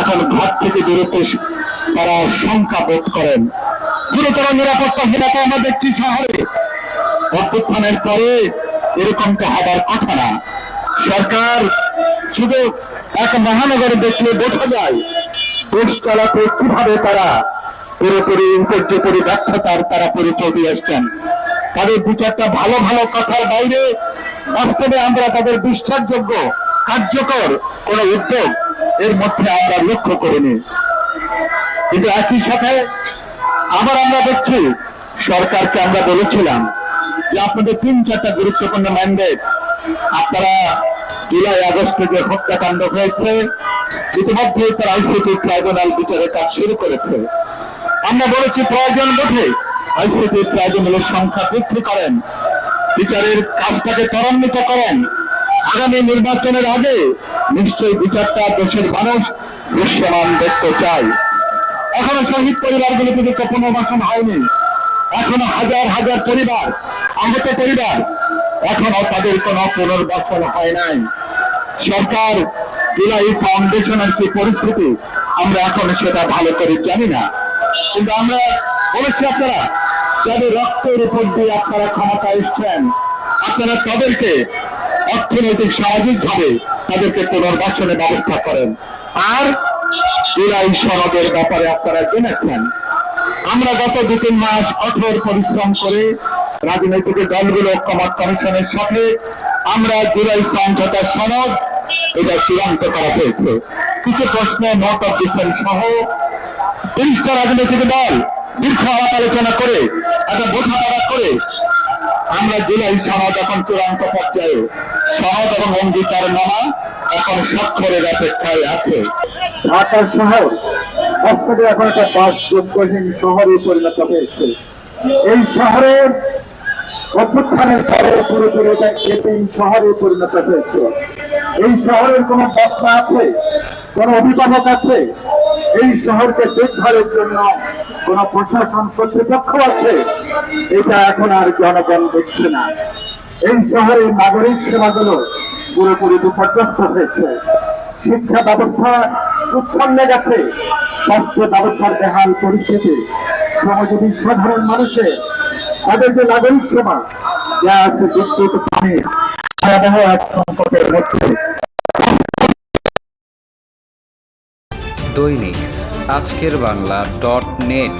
এখন ঘর থেকে বেরোতে তারা শঙ্কা বোধ করেন। গুরুতর নিরাপত্তাহীনতা আমরা দেখছি শহরে অভ্যুত্থানের পরে এরকমটা হবার কথা না। সরকার শুধু এক মহানগরে দেখলে বোঝা যায় দেশ চালাতে কীভাবে তারা পুরোপুরি উপর্যুপরি ব্যর্থতার তারা পরিচয় দিয়ে আসছেন তাদের দু চারটা ভালো ভালো কথার বাইরে বাস্তবে আমরা তাদের বিশ্বাসযোগ্য, কার্যকর কোন উদ্যোগ এর মধ্যে আমরা লক্ষ্য করিনি কিন্তু একই সাথে আবার আমরা দেখছি, সরকারকে আমরা বলেছিলাম যে আপনাদের তিন চারটা গুরুত্বপূর্ণ ম্যান্ডেট আপনারা জুলাই আগস্টে যে হত্যাকাণ্ড হয়েছে, ইতিমধ্যে তার আইসিটি ট্রাইব্যুনাল বিচারের কাজ শুরু করেছে। আমরা বলেছি, প্রয়োজন বোধে আইসিটি ট্রাইব্যুনালের সংখ্যা বৃদ্ধি করেন, বিচারের কাজটাকে ত্বরান্বিত করেন। আগামী নির্বাচনের আগে নিশ্চয়ই বিচারটা দেশের মানুষ দৃশ্যমান দেখতে চায়। এখনও শহীদ পরিবারগুলো কিন্তু পুনর্বাসন হয়নি। এখনও হাজার হাজার পরিবার, আহত পরিবার এখনও তাদের কোনো পুনর্বাসন হয় নাই। সরকার জুলাই ফাউন্ডেশনের কি পরিস্থিতি, আমরা এখন সেটা ভালো করে জানি না। কিন্তু আমরা বলেছি আপনারা, যাদের রক্তের উপর দিয়ে আপনারা ক্ষমতা এসছেন, আপনারা তাদেরকে অর্থনৈতিক সামাজিক ভাবে তাদেরকে পুনর্বাসনের ব্যবস্থা করেন। আর জুলাই সনদের ব্যাপারে আপনারা জেনেছেন। আমরা গত দু তিন মাস কঠোর পরিশ্রম করে রাজনৈতিক দলগুলো কমাট কমিশনের সাথে আমরা জুলাই সমঝোতা সনদ এটা চূড়ান্ত করা হয়েছে। কিছু প্রশ্নে নোট অফ ডিসেন্ট সহ তিরিশটা রাজনৈতিক দল দীর্ঘ আলোচনা করে একটা বোঝাপড়া করে আমরা জুলাই সনদ এখন চূড়ান্ত পর্যায়ে সনদ এবং অঙ্গীকার নামা এখন স্বাক্ষরের অপেক্ষায় আছে। ঢাকা শহর বাস্তবে এখন একটা বাসযোগ্যহীন শহরে পরিণত হয়েছে। এই শহরের অভ্যুত্থানের পরে পুরোপুরি শহরে পরিণত হয়েছে। এই শহরের কোন বক্তা আছে? কোন অভিভাবক আছে? এই শহরকে দেখভালের জন্য কোন প্রশাসন কর্তৃপক্ষ আছে? এটা এখন আর জনগণ দেখছে না। এই শহরের নাগরিক সেবাগুলো পুরোপুরি বিপর্যস্ত হয়েছে। শিক্ষা ব্যবস্থা উৎপন্নে গেছে। স্বাস্থ্য ব্যবস্থার বেহাল পরিস্থিতি। শ্রমজীবী সাধারণ মানুষের তাদের যে নাগরিক সেবা, যা আছে বিদ্যুৎ পানি সংকটের মধ্যে। দৈনিক আজকের বাংলা ডট নেট।